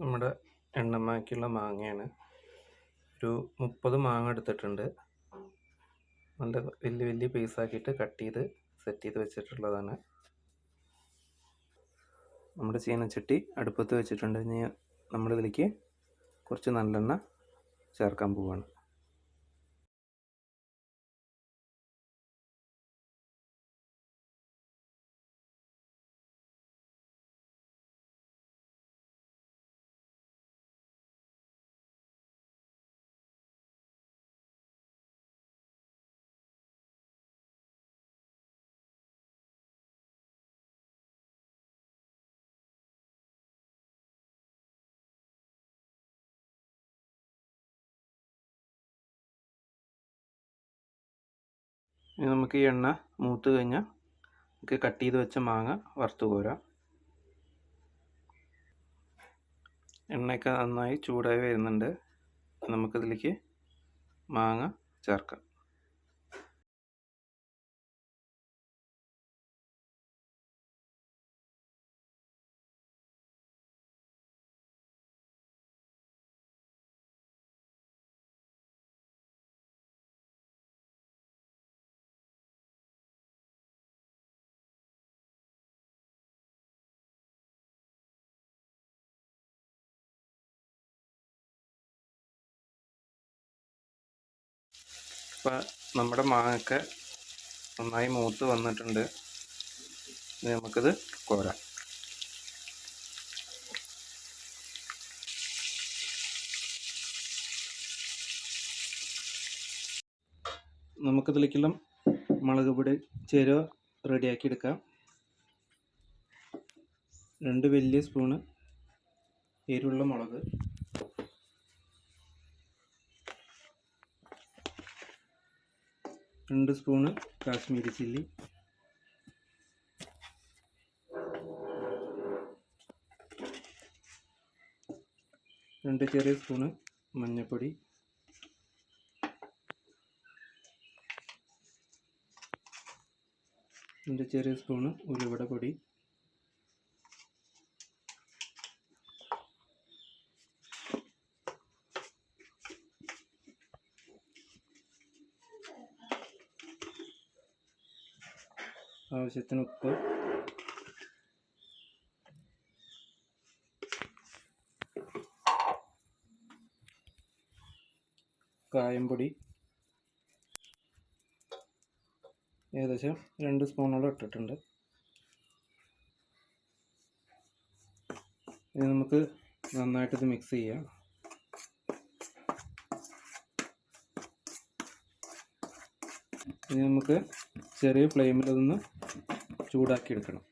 നമ്മുടെ എണ്ണമാക്കിയുള്ള മാങ്ങയാണ്. ഒരു മുപ്പത് മാങ്ങ എടുത്തിട്ടുണ്ട്. നല്ല വലിയ വലിയ പീസാക്കിയിട്ട് കട്ട് ചെയ്ത് സെറ്റ് ചെയ്ത് വെച്ചിട്ടുള്ളതാണ്. നമ്മുടെ ചീനച്ചട്ടി അടുപ്പത്ത് വെച്ചിട്ടുണ്ട്. ഇനി നമ്മളിതിലേക്ക് കുറച്ച് നല്ലെണ്ണ ചേർക്കാൻ പോവുകയാണ് ഇനി നമുക്ക് ഈ എണ്ണ മൂത്ത് കഴിഞ്ഞാൽ നമുക്ക് കട്ട് ചെയ്ത് വെച്ച മാങ്ങ വറുത്ത് കോരാം. എണ്ണയൊക്കെ നന്നായി ചൂടായി വരുന്നുണ്ട്. നമുക്കിതിലേക്ക് മാങ്ങ ചേർക്കാം. ഇപ്പം നമ്മുടെ മാങ്ങയൊക്കെ നന്നായി മൂത്ത് വന്നിട്ടുണ്ട്. നമുക്കിത് കോരാം. നമുക്കിതിലേക്കെല്ലാം മുളക് പൊടി ചേരുവ റെഡിയാക്കി എടുക്കാം. രണ്ട് വലിയ സ്പൂണ് എരിവുള്ള മുളക്. രണ്ട് സ്പൂണ് കാശ്മീരി ചില്ലി. രണ്ട് ചെറിയ സ്പൂണ് മഞ്ഞൾപ്പൊടി രണ്ട് ചെറിയ സ്പൂണ് ഉലുവട പൊടി. ആവശ്യത്തിന് ഉപ്പ്. കായംപൊടി. ഏകദേശം രണ്ട് സ്പൂണോളം ഇട്ടിട്ടുണ്ട്. ഇനി നമുക്ക് നന്നായിട്ടിത് മിക്സ് ചെയ്യാം. ഇനി നമുക്ക് ചെറിയ ഫ്ലെയിമിൽ അതൊന്ന് ചൂടാക്കി എടുക്കണം.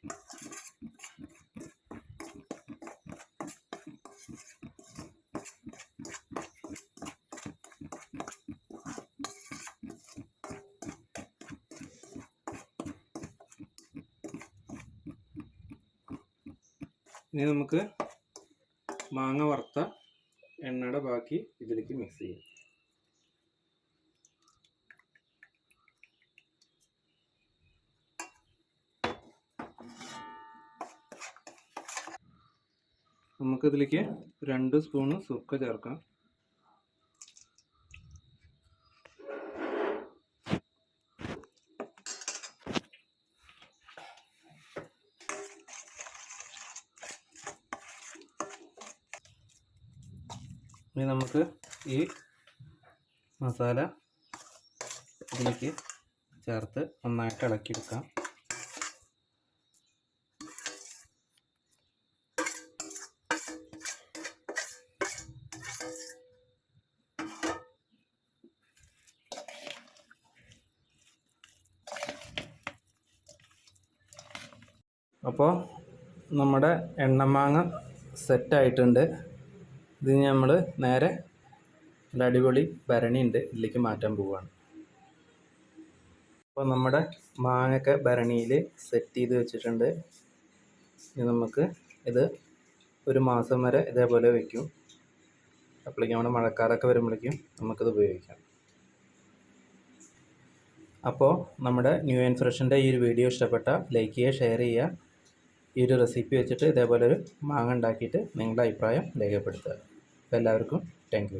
ഇനി നമുക്ക് മാങ്ങ വറുത്ത എണ്ണയുടെ ബാക്കി ഇതിലേക്ക് മിക്സ് ചെയ്യാം. നമുക്കിതിലേക്ക് രണ്ട് സ്പൂണ് സുക്ക ചേർക്കാം. ഇനി നമുക്ക് ഈ മസാല ഇതിലേക്ക് ചേർത്ത് നന്നായിട്ട് ഇളക്കിയെടുക്കാം. അപ്പോൾ നമ്മുടെ എണ്ണമാങ്ങ സെറ്റായിട്ടുണ്ട്. ഇത് നമ്മൾ നേരെ അടിപൊളി ഭരണി ഉണ്ട് ഇതിലേക്ക് മാറ്റാൻ പോവുകയാണ്. അപ്പോൾ നമ്മുടെ മാങ്ങയൊക്കെ ഭരണിയിൽ സെറ്റ് ചെയ്ത് വെച്ചിട്ടുണ്ട്. ഇനി നമുക്ക് ഇത് ഒരു മാസം വരെ ഇതേപോലെ വയ്ക്കും അപ്പോഴേക്കും നമ്മുടെ മഴക്കാലമൊക്കെ വരുമ്പോഴേക്കും നമുക്കിത് ഉപയോഗിക്കാം. അപ്പോൾ നമ്മുടെ ന്യൂ ആൻഡ് ഫ്രഷിന്റെ ഈ ഒരു വീഡിയോ ഇഷ്ടപ്പെട്ട ലൈക്ക് ചെയ്യുക ഷെയർ ചെയ്യുക. ഈ ഒരു റെസിപ്പി വെച്ചിട്ട് ഇതേപോലെ ഒരു മാങ്ങ ഉണ്ടാക്കിയിട്ട് നിങ്ങളുടെ അഭിപ്രായം രേഖപ്പെടുത്തുക. അപ്പോൾ എല്ലാവർക്കും താങ്ക്